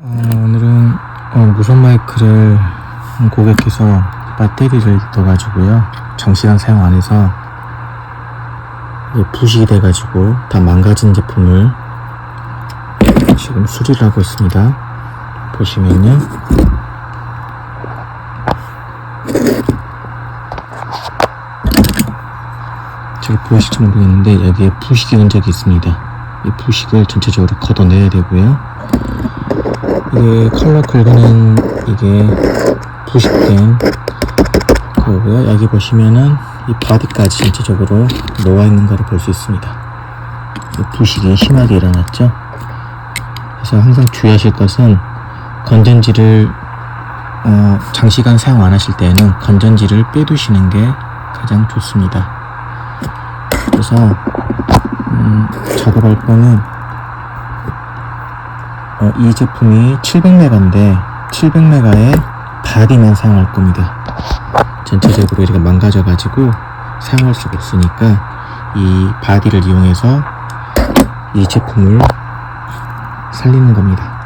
어, 오늘은 어, 무선 마이크를 고객께서 배터리를 넣어가지고요. 장시간 사용 안 해서 부식이 돼가지고 다 망가진 제품을 지금 수리를 하고 있습니다. 보시면요. 잘 보이실지 모르겠는데 여기에 부식이 온 적이 있습니다. 이 부식을 전체적으로 걷어내야 되고요 이게 컬러 긁어낸 이게 부식된 거고요. 여기 보시면은 이 바디까지 전체적으로 녹아 있는 거를 볼 수 있습니다. 이 부식이 심하게 일어났죠. 그래서 항상 주의하실 것은 건전지를 어, 장시간 사용 안 하실 때에는 건전지를 빼두시는 게 가장 좋습니다. 그래서 음, 작업할 거는 어, 이 제품이 700메가인데 700메가의 바디만 사용할 겁니다. 전체적으로 이렇게 망가져 가지고 사용할 수가 없으니까 이 바디를 이용해서 이 제품을 살리는 겁니다.